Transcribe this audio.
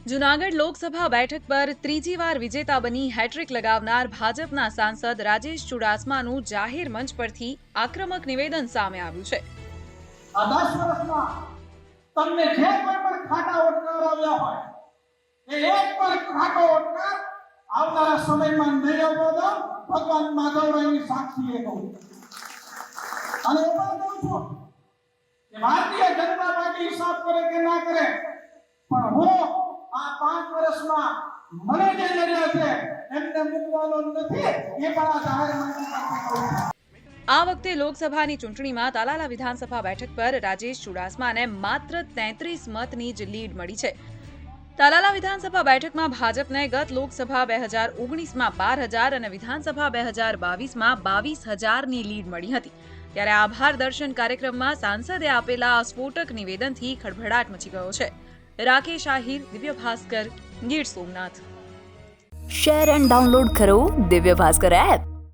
જૂનાગઢ લોકસભા બેઠક પર ત્રીજી વાર વિજેતા બની હેટ્રિક લગાવનાર ભાજપના સાંસદ રાજેશ ચુડાસમાનું જાહેર મંચ પરથી આક્રમક નિવેદન સામે આવ્યું છે. ભારતીય જનતા પાર્ટી હિસાબ કરે કે ના કરે, પણ હું વર્ષમાં મને જે નડ્યા છે, એમને મૂકવાનો નથી, એ પણ આ જાહેર આ વખતે લોકસભાની ચૂંટણીમાં તાલાલા વિધાનસભા બેઠક પર રાજેશ ચુડાસમાને માત્ર તેત્રીસ મતની જ લીડ મળી છે. તાલાલા વિધાનસભા બેઠકમાં ભાજપને ગત લોકસભા બે હજાર ઓગણીસમાં બાર હજાર અને વિધાનસભા બે હજાર બાવીસમાં બાવીસ હજારની લીડ મળી હતી. ત્યારે આભાર દર્શન કાર્યક્રમમાં સાંસદે આપેલા સ્ફોટક નિવેદનથી ખળભળાટ મચી ગયો છે. Rakesh Ahir Divya Bhaskar Gir Somnath share and download કરો દિવ્ય ભાસ્કર એપ